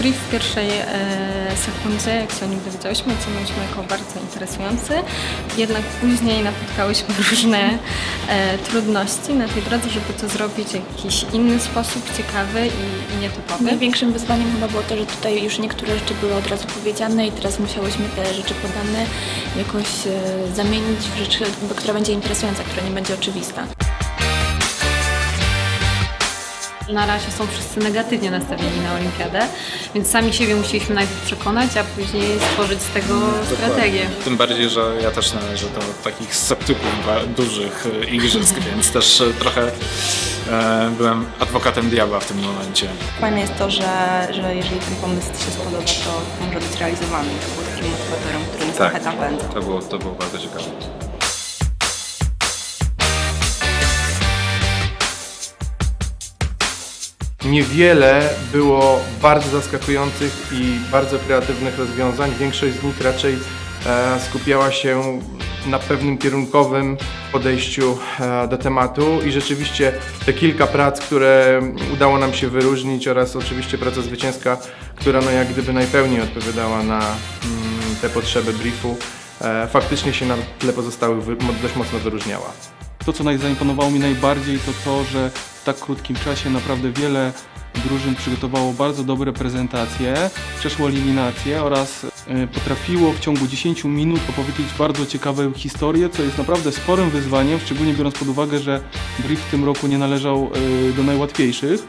brief w pierwszej e, sekundzie, jak się o nim dowiedziałyśmy, oceniliśmy jako bardzo interesujący. Jednak później napotkałyśmy różne e, trudności na tej drodze, żeby to zrobić w jakiś inny sposób, ciekawy i, i nietypowy. Największym wyzwaniem chyba było to, że tutaj już niektóre rzeczy były od razu powiedziane i teraz musiałyśmy te rzeczy podane jakoś e, zamienić w rzecz, która będzie interesująca, która nie będzie oczywista. Na razie są wszyscy negatywnie nastawieni na olimpiadę, więc sami siebie musieliśmy najpierw przekonać, a później stworzyć z tego strategię. Tym bardziej, że ja też należę do takich sceptyków dużych e, igrzysk, więc też e, trochę e, byłem adwokatem diabła w tym momencie. Fajne jest to, że, że jeżeli ten pomysł się spodoba, to może być realizowany. To było takim motywatorem, który nas trochę napędza. to było, to było bardzo ciekawe. Niewiele było bardzo zaskakujących i bardzo kreatywnych rozwiązań. Większość z nich raczej e, skupiała się na pewnym kierunkowym podejściu e, do tematu i rzeczywiście te kilka prac, które udało nam się wyróżnić oraz oczywiście praca zwycięska, która no jak gdyby najpełniej odpowiadała na mm, te potrzeby briefu, e, faktycznie się na tle pozostałych dość mocno wyróżniała. To, co zaimponowało mi najbardziej, to to, że w tak krótkim czasie naprawdę wiele drużyn przygotowało bardzo dobre prezentacje, przeszło eliminację oraz e, potrafiło w ciągu 10 minut opowiedzieć bardzo ciekawe historie, co jest naprawdę sporym wyzwaniem, szczególnie biorąc pod uwagę, że brief w tym roku nie należał e, do najłatwiejszych.